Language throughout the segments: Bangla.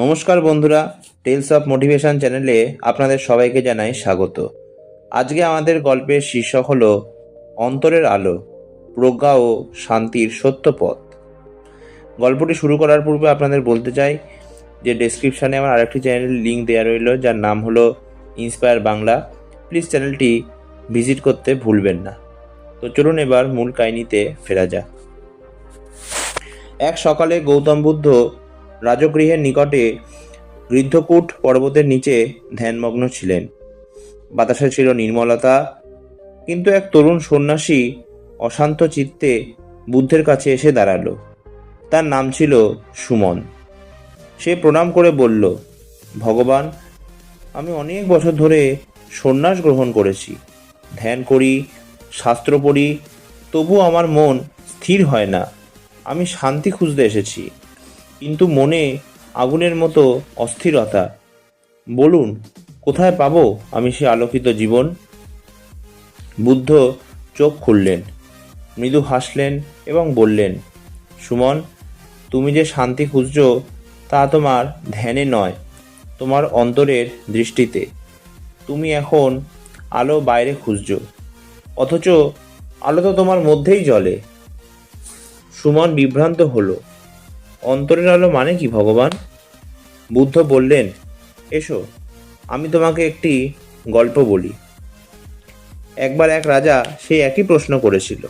নমস্কার বন্ধুরা টেলস অফ মোটিভেশন চ্যানেলে আপনাদের সবাইকে জানাই স্বাগত। আজকে আমাদের গল্পের শীর্ষক হল অন্তরের আলো, প্রজ্ঞা ও শান্তির সত্য পথ। গল্পটি শুরু করার পূর্বে আপনাদের বলতে চাই যে ডেসক্রিপশানে আমার আরেকটি চ্যানেলের লিঙ্ক দেওয়া রইল, যার নাম হলো ইন্সপায়ার বাংলা প্লিজ চ্যানেলটি ভিজিট করতে ভুলবেন না। তো চলুন এবার মূল কাহিনীতে ফেরা যাক। এক সকালে গৌতম বুদ্ধ রাজগৃহের নিকটে গৃদ্ধকূট পর্বতের নিচে ধ্যানমগ্ন ছিলেন। বাতাসে ছিল নির্মলতা, কিন্তু এক তরুণ সন্ন্যাসী অশান্ত চিত্তে বুদ্ধের কাছে এসে দাঁড়াল। তার নাম ছিল সুমন। সে প্রণাম করে বলল, ভগবান, আমি অনেক বছর ধরে সন্ন্যাস গ্রহণ করেছি। ধ্যান করি, শাস্ত্র পড়ি, তবু আমার মন স্থির হয় না। আমি শান্তি খুঁজতে এসেছি। কিন্তু মনে আগুনের মতো অস্থিরতা। বলুন, কোথায় পাব আমি সে আলোকিত জীবন? বুদ্ধ চোখ খুললেন, মৃদু হাসলেন এবং বললেন, সুমন, তুমি যে শান্তি খুঁজছ, তা তোমার ধ্যানে নয়, তোমার অন্তরের দৃষ্টিতে। তুমি এখন আলো বাইরে খুঁজছ, অথচ আলো তো তোমার মধ্যেই জ্বলে। সুমন বিভ্রান্ত হলো অন্তরের আলো মানে কি, ভগবান? বুদ্ধ বললেন, এসো, আমি তোমাকে একটি গল্প বলি। একবার এক রাজা সেই একই প্রশ্ন করেছিল।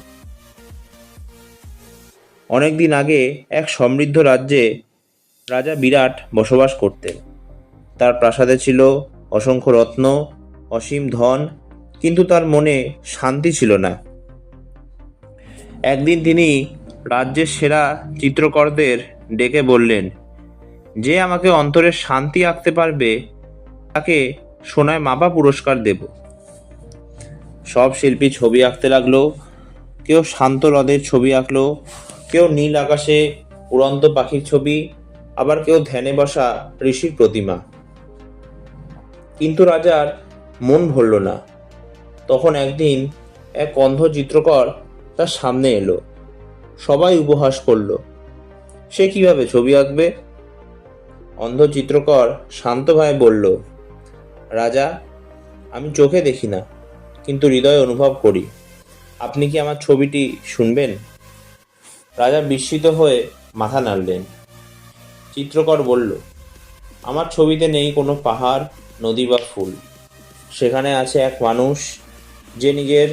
অনেকদিন আগে এক সমৃদ্ধ রাজ্যে রাজা বিরাট বসবাস করতেন। তার প্রাসাদে ছিল অসংখ্য রত্ন, অসীম ধন, কিন্তু তার মনে শান্তি ছিল না। একদিন তিনি রাজ্যের সেরা চিত্রকরদের ডেকে বললেন, যে আমাকে অন্তরের শান্তি আঁকতে পারবে, তাকে সোনায় মাপা পুরস্কার দেব। সব শিল্পী ছবি আঁকতে লাগল, কেউ শান্ত হ্রদের ছবি আঁকলো, কেউ নীল আকাশে উড়ন্ত পাখির ছবি, আবার কেউ ধ্যানে বসা ঋষির প্রতিমা। কিন্তু রাজার মন ভরল না। তখন একদিন এক অন্ধ চিত্রকর তার সামনে এলো। সবাই উপহাস করল। সে কীভাবে ছবি আঁকবে? অন্ধ চিত্রকর শান্তভাবে বলল, রাজা, আমি চোখে দেখি না, কিন্তু হৃদয় অনুভব করি। আপনি কি আমার ছবিটি শুনবেন? রাজা বিস্মিত হয়ে মাথা নাড়লেন। চিত্রকর বলল, আমার ছবিতে নেই কোনো পাহাড়, নদী বা ফুল। সেখানে আছে এক মানুষ, যে নিজের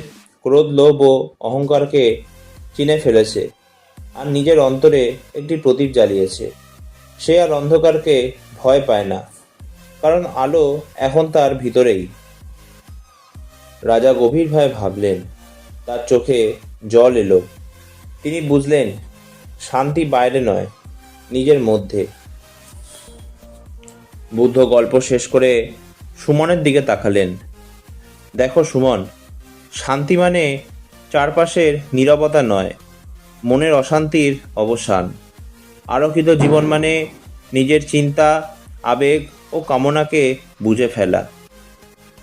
ক্রোধ, লোভ ও অহংকারকে চিনে ফেলেছে। আর নিজের অন্তরে একটি প্রদীপ জ্বালিয়েছে। সে আর অন্ধকারকে ভয় পায় না, কারণ আলো এখন তার ভিতরেই। রাজা গভীরভাবে ভাবলেন, তার চোখে জল এলো। তিনি বুঝলেন, শান্তি বাইরে নয়, নিজের মধ্যে। বুদ্ধ গল্প শেষ করে সুমনের দিকে তাকালেন। দেখো সুমন, শান্তি মানে চারপাশের নীরবতা নয় মনের অশান্তির অবসান। আলোকিত জীবন মানে নিজের চিন্তা, আবেগ ও কামনাকে বুঝে ফেলা।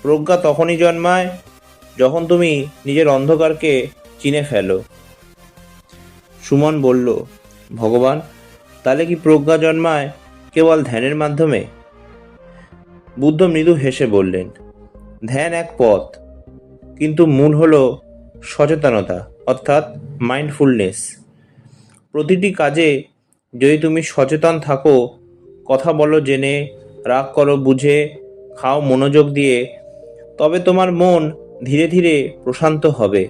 প্রজ্ঞা তখনই জন্মায় যখন তুমি নিজের অন্ধকারকে চিনে ফেলো। সুমন বলল, ভগবান, তাহলে কি প্রজ্ঞা জন্মায় কেবল ধ্যানের মাধ্যমে? বুদ্ধ মৃদু হেসে বললেন, ধ্যান এক পথ, কিন্তু মূল হল সচেতনতা। অর্থাৎ মাইন্ডফুলনেস প্রতিটি কাজে যদি তুমি সচেতন থাকো, কথা বলো, জেনে, রাগ করো, বুঝে, খাও, মনোযোগ দিয়ে, তবে তোমার মন ধীরে ধীরে প্রশান্ত হবে।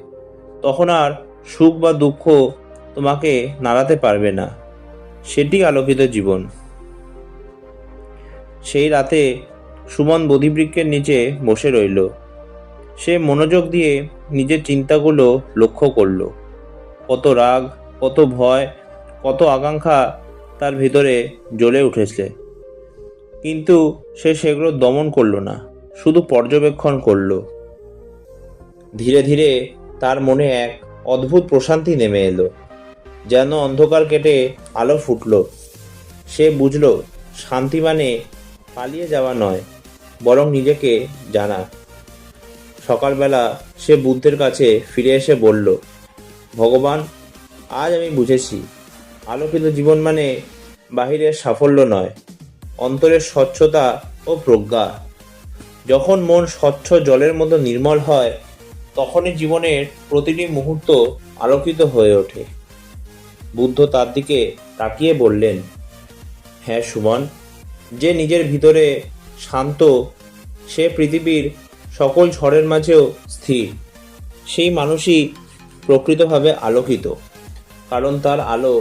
তখন আর সুখ বা দুঃখ তোমাকে নাড়াতে পারবে না। সেটি আলোকিত জীবন। সেই রাতে সুমন বোধিবৃক্ষের নিচে বসে রইল। সে মনোযোগ দিয়ে নিজের চিন্তাগুলো লক্ষ্য করল। কত রাগ, কত ভয়, কত আকাঙ্ক্ষা তার ভিতরে জ্বলে উঠেছে। কিন্তু সে সেগুলো দমন করল না, শুধু পর্যবেক্ষণ করল। ধীরে ধীরে তার মনে এক অদ্ভুত প্রশান্তি নেমে এলো, যেন অন্ধকার কেটে আলো ফুটলো। সে বুঝল, শান্তি মানে পালিয়ে যাওয়া নয়, বরং নিজেকে জানা। সকালবেলা সে বুদ্ধের কাছে ফিরে এসে বলল, ভগবান, আজ আমি বুঝেছি। আলোকিত জীবন মানে বাহিরের সাফল্য নয় অন্তরের স্বচ্ছতা ও প্রজ্ঞা। যখন মন স্বচ্ছ জলের মতো নির্মল হয়, তখনই জীবনের প্রতিটি মুহূর্ত আলোকিত হয়ে ওঠে। বুদ্ধ তার দিকে তাকিয়ে বললেন হ্যাঁ সুমন, যে নিজের ভিতরে শান্ত, সে পৃথিবীর সকল ঝড়ের মাঝেও স্থির। সেই মানুষই প্রকৃতভাবে আলোকিত, কারণ তার আলো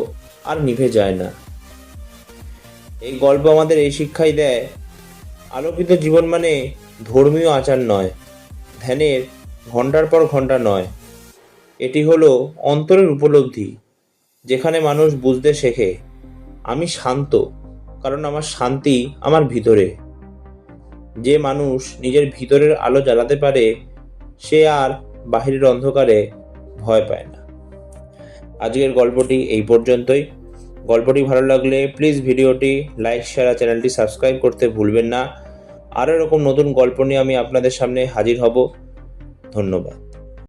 আর নিভে যায় না। এই গল্প আমাদের এই শিক্ষাই দেয়, আলোকিত জীবন মানে ধর্মীয় আচার নয়, ধ্যানের ঘণ্টার পর ঘণ্টা নয়। এটি হলো অন্তরের উপলব্ধি, যেখানে মানুষ বুঝতে শেখে, আমি শান্ত, কারণ আমার শান্তি আমার ভিতরে। যে মানুষ নিজের ভিতরের আলো জ্বালাতে পারে, সে আর বাহিরের অন্ধকারে ভয় পায় না। আজকের গল্পটি এই পর্যন্তই। গল্পটি ভালো লাগলে প্লিজ ভিডিওটি লাইক শেয়ার আর চ্যানেলটি সাবস্ক্রাইব করতে ভুলবেন না। আরও এরকম নতুন গল্প নিয়ে আমি আপনাদের সামনে হাজির হব। ধন্যবাদ।